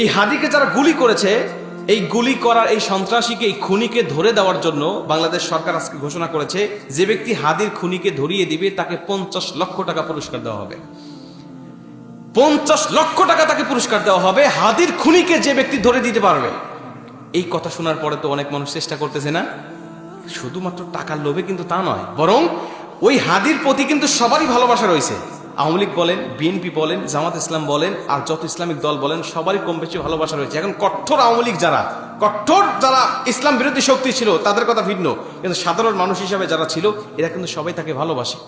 এই হাদিকে যারা গুলি করেছে, এই গুলি করার এই সন্ত্রাসীকে, এই খুনিকে ধরে দেওয়ার জন্য বাংলাদেশ সরকার আজকে ঘোষণা করেছে, যে ব্যক্তি হাদির খুনিকে ধরিয়ে দিবে, তাকে পঞ্চাশ লক্ষ টাকা পুরস্কার দেওয়া হবে। পঞ্চাশ লক্ষ টাকা তাকে পুরস্কার দেওয়া হবে, হাদির খুনিকে যে ব্যক্তি ধরে দিতে পারবে। এই কথা শোনার পরে তো অনেক মানুষ চেষ্টা করতেছে না। শুধুমাত্র টাকার লোভে কিন্তু তা নয়, বরং ওই হাদির প্রতি কিন্তু সবারই ভালোবাসা রয়েছে। আওয়ামী লীগ বলেন, বিএনপি বলেন, জামাত ইসলাম বলেন, আর যত ইসলামিক দল বলেন, সবারই কম বেশি ভালোবাসা রয়েছে। এখন কঠোর আওয়ামী লীগ যারা, কঠোর যারা ইসলাম বিরোধী শক্তি ছিল, তাদের কথা ভিন্ন। কিন্তু সাধারণ মানুষ হিসাবে যারা ছিল, এরা কিন্তু সবাই তাকে ভালোবাসে।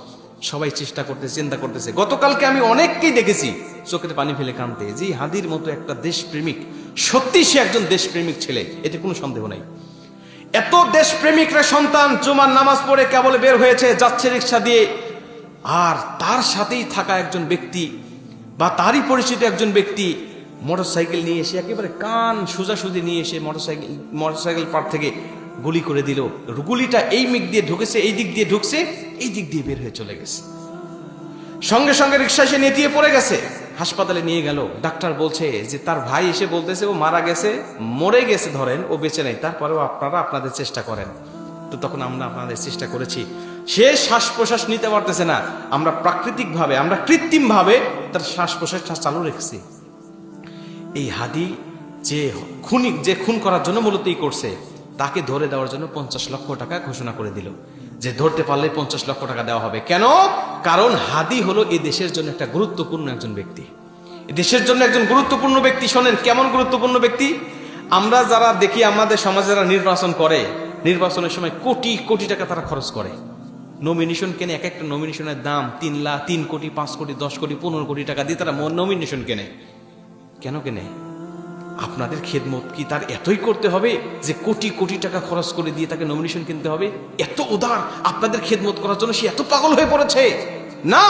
সবাই চেষ্টা করতেছে, চিন্তা করতেছে। গতকালকে আমি অনেককেই দেখেছি চোখের পানি ফেলে কানতে যে হাদির মতো একটা দেশপ্রেমিক, সত্যি সে একজন দেশপ্রেমিক ছেলে, এতে কোনো সন্দেহ নাই। এত দেশপ্রেমিকরা সন্তান, জুমার নামাজ পড়ে কেবল বের হয়েছে, যাচ্ছে রিক্সা দিয়ে আর তার সাথেই থাকা একজন ব্যক্তি বা তারই পরিচিত একজন ব্যক্তি মোটরসাইকেল নিয়ে এসে একেবারে কান সোজাসুজি নিয়ে এসে মোটরসাইকেল মোটরসাইকেল পার থেকে গুলি করে দিল। গুলিটা এই মিক দিয়ে ঢুকেছে, এই দিক দিয়ে ঢুকছে, এই দিক দিয়ে বের হয়ে চলে গেছে। সঙ্গে সঙ্গে রিক্সা এসে নেতিয়ে পড়ে গেছে। হাসপাতালে নিয়ে গেল। ডাক্তার বলছে যে তার ভাই এসে বলতেছে, ও মারা গেছে, মরে গেছে ধরেন, ও বেঁচে নেই। তারপরেও আপনারা আপনাদের চেষ্টা করেন। তো তখন আমরা আপনাদের চেষ্টা করেছি। সে শ্বাস প্রশ্বাস নিতে পারতেছে না। আমরা প্রাকৃতিক ভাবে আমরা কৃত্রিম ভাবে তার শ্বাস প্রশ্বাসটা চালু রেখেছি। এই হাদি যে খুনি, যে খুন করার জন্য মূলত করছে, তাকে ধরে দেওয়ার জন্য পঞ্চাশ লক্ষ টাকা ঘোষণা করে দিল। যে ধরতে পারলে পঞ্চাশ লক্ষ টাকা দেওয়া হবে। কেন? কারণ হাদি হলো এই দেশের জন্য একটা গুরুত্বপূর্ণ একজন ব্যক্তি। দেশের জন্য একজন গুরুত্বপূর্ণ ব্যক্তি শোনেন, কেমন গুরুত্বপূর্ণ ব্যক্তি? আমরা যারা দেখি, আমাদের সমাজে যারা নির্বাচন করে, নির্বাচনের সময় কোটি কোটি টাকা তারা খরচ করে। নমিনেশন কেনে এক একটা নমিনেশনের দাম তিন লাখ তিন কোটি পাঁচ কোটি দশ কোটি পনেরো কোটি টাকা দিয়ে তারা নমিনেশন কেনে। কেন কেনে? আপনাদের খেদমত কি তার এতই করতে হবে যে কোটি কোটি টাকা খরচ করে দিয়ে তাকে নমিনেশন কিনতে হবে? এত উদার আপনাদের খেদমত করার জন্য সে এত পাগল হয়ে পড়েছে। না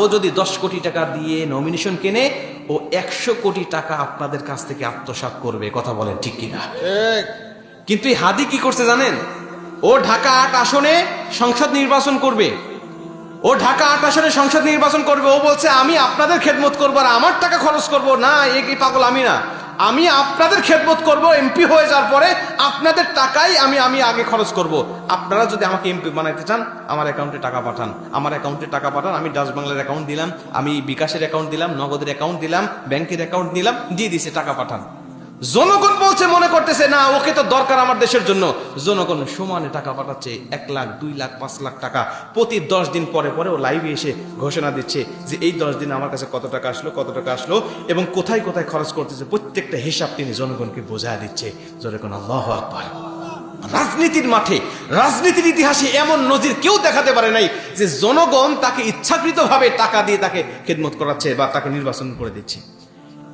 ও যদি দশ কোটি টাকা দিয়ে নমিনেশন কেনে ও একশো কোটি টাকা আপনাদের কাছ থেকে আত্মসাৎ করবে কথা বলেন ঠিক কিনা? কিন্তু এই হাদি কি করছে জানেন? ও ঢাকা আট আসনে সংসদ নির্বাচন করবে। ও ঢাকা আট আসনে সংসদ নির্বাচন করবে। ও বলছে, আমি আপনাদের খেদমত করব আর আমার টাকা খরচ করব। না, এ কি পাগল, আমি না। আমি আপনাদের খেদমত করব, এমপি হয়ে যাওয়ার পরে আপনাদের টাকাই আমি আমি আগে খরচ করব। আপনারা যদি আমাকে এমপি বানাইতে চান, আমার অ্যাকাউন্টে টাকা পাঠান। আমার অ্যাকাউন্টে টাকা পাঠান, আমি ডাচ বাংলার অ্যাকাউন্ট দিলাম, আমি বিকাশের অ্যাকাউন্ট দিলাম, নগদের অ্যাকাউন্ট দিলাম, ব্যাংকের অ্যাকাউন্ট দিলাম, দিয়ে দিছে, টাকা পাঠান। জনগণ বলছে, মনে করতেছে, না, ওকে তো দরকার আমার দেশের জন্য। জনগণ সমানে টাকা পাঠাচ্ছে, এক লাখ, দুই লাখ, পাঁচ লাখ টাকা। প্রতি দশ দিন পরে পরে ও লাইভে এসে ঘোষণা দিচ্ছে যে, এই দশ দিন আমার কাছে কত টাকা আসলো, কত টাকা আসলো? এবং কোথায় কোথায় খরচ করতেছে, প্রত্যেকটা হিসাব তিনি জনগণকে বোঝা দিচ্ছে। জনগণ আল্লাহ আকবার। রাজনীতির মাঠে, রাজনীতির ইতিহাসে এমন নজির কেউ দেখাতে পারে নাই যে, জনগণ তাকে ইচ্ছাকৃতভাবে টাকা দিয়ে তাকে খেদমত করাচ্ছে বা তাকে নির্বাচন করে দিচ্ছে।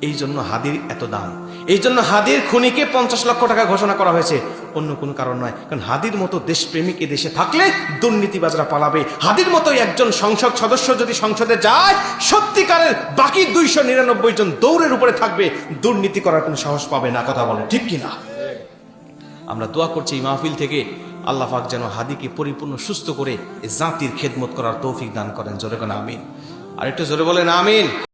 এই জন্য হাদির এত দাম। এই জন্য হাদির খুনিকে পঞ্চাশ লক্ষ টাকা ঘোষণা করা হয়েছে। অন্য কোনো কারণ নয়, কারণ হাদির মতো দেশপ্রেমিক দেশে থাকলে দুর্নীতিবাজরা পালাবে। হাদির মতো একজন সংসদ সদস্য যদি সংসদে যায়, সত্যিকারের বাকি দুইশো নিরানব্বই জন দৌড়ের উপরে থাকবে। দুর্নীতি করার কোনো সাহস পাবে না, কথা বলে। ঠিক কিনা? আমরা দোয়া করছি এই মাহফিল থেকে আল্লাহ যেন হাদিকে পরিপূর্ণ, সুস্থ করে জাতির খেদমত করার তৌফিক দান করেন। জোরে কোন আমিন। আর একটু জোরে বলেন আমিন।